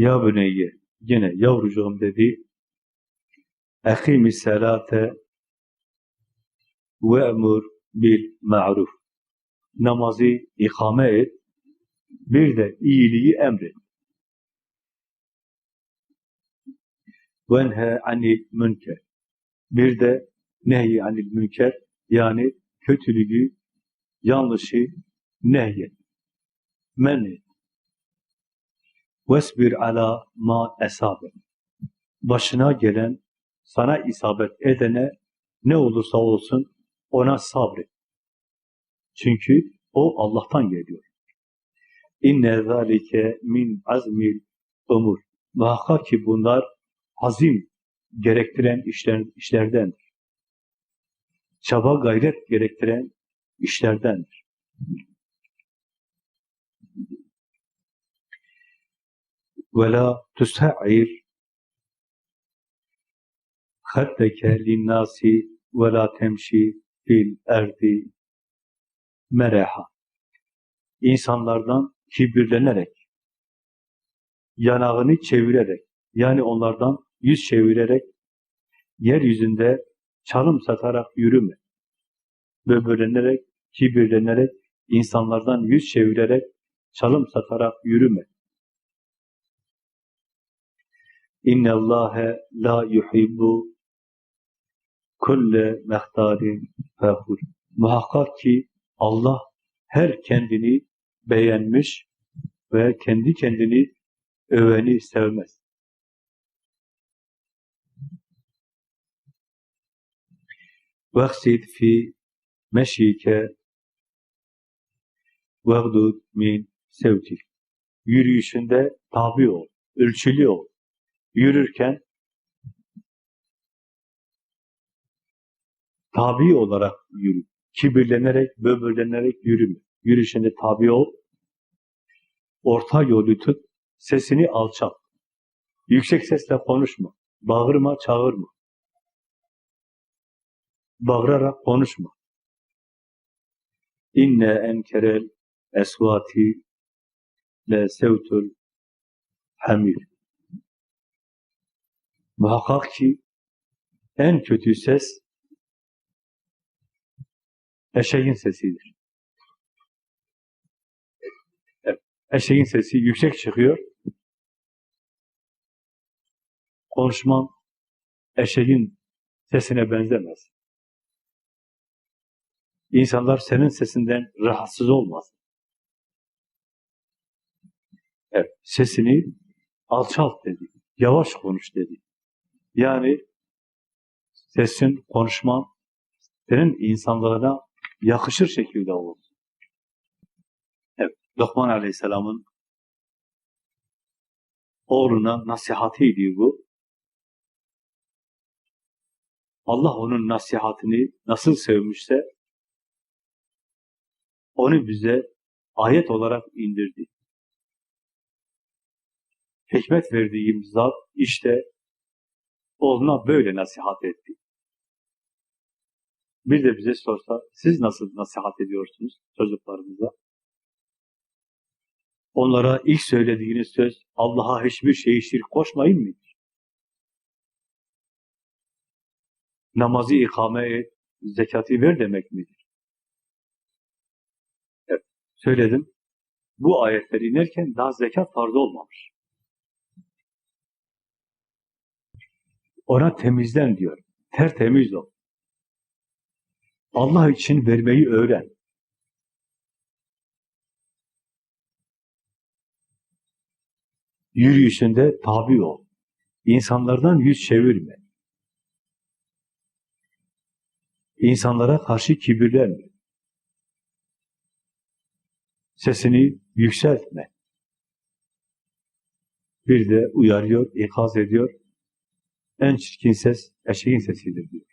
Ya büneyye, yine yavrucuğum dedi, Ekimi selate ve emur bil ma'ruf. Namazı ikame et, bir de iyiliği emret. Venhe anil münker. Bir de nehy anil münker, yani kötülüğü, yanlışı nehyet. Men et. Vesbir ala ma esabe. Başına gelen, sana isabet edene ne olursa olsun ona sabret. Çünkü o Allah'tan geliyor. İnne zâlike min azmil umur. Muhakkak ki bunlar azim gerektiren işler, işlerdendir. Çaba gayret gerektiren işlerdendir. Ve la tusa'ir haddeke linnâsi ve la temşi fil erdi mereha. İnsanlardan kibirlenerek, yanağını çevirerek, yani onlardan yüz çevirerek, yeryüzünde çalım satarak yürüme. Böbürlenerek, kibirlenerek, insanlardan yüz çevirerek, çalım satarak yürüme. İnne Allahe la yuhibbu kulle mehtarin fehur. Muhakkak ki Allah her kendini beğenmiş ve kendi kendini öveni sevmez. Veksid fi meşike vegdud min sevtik. Yürüyüşünde tabi ol, ölçülü ol. Yürürken tabi olarak yürü. Kibirlenerek, böbürlenerek yürüme. Yürüyüşünde tabi ol. Orta yolu tut. Sesini alçalt. Yüksek sesle konuşma. Bağırma, çağırma. Bağırarak konuşma. İnne enkerel esvati le sevtul hamir. Muhakkak ki en kötü ses eşeğin sesidir. Eşeğin sesi yüksek çıkıyor. Konuşmam eşeğin sesine benzemez. İnsanlar senin sesinden rahatsız olmaz. Evet, sesini alçalt dedi. Yavaş konuş dedi. Yani sesin, konuşman senin insanlarına yakışır şekilde olsun. Evet, Lokman Aleyhisselam'ın oğluna nasihatiydi bu. Allah onun nasihatini nasıl sevmişse onu bize ayet olarak indirdi. Hikmet verdiğim zat işte oğluna böyle nasihat etti. Bir de bize sorsa, siz nasıl nasihat ediyorsunuz çocuklarınıza? Onlara ilk söylediğiniz söz, Allah'a hiçbir şeyi şirk koşmayın mıdır? Namazı ikame et, zekatı ver demek midir? Evet, söyledim. Bu ayetleri inerken daha zekat tarzı olmamış. Ona temizlen diyor. Tertemiz ol. Allah için vermeyi öğren. Yürüyüşünde tabi ol. İnsanlardan yüz çevirme. İnsanlara karşı kibirlenme. Sesini yükseltme. Bir de uyarıyor, ikaz ediyor. En çirkin ses eşeğin sesidir diyor.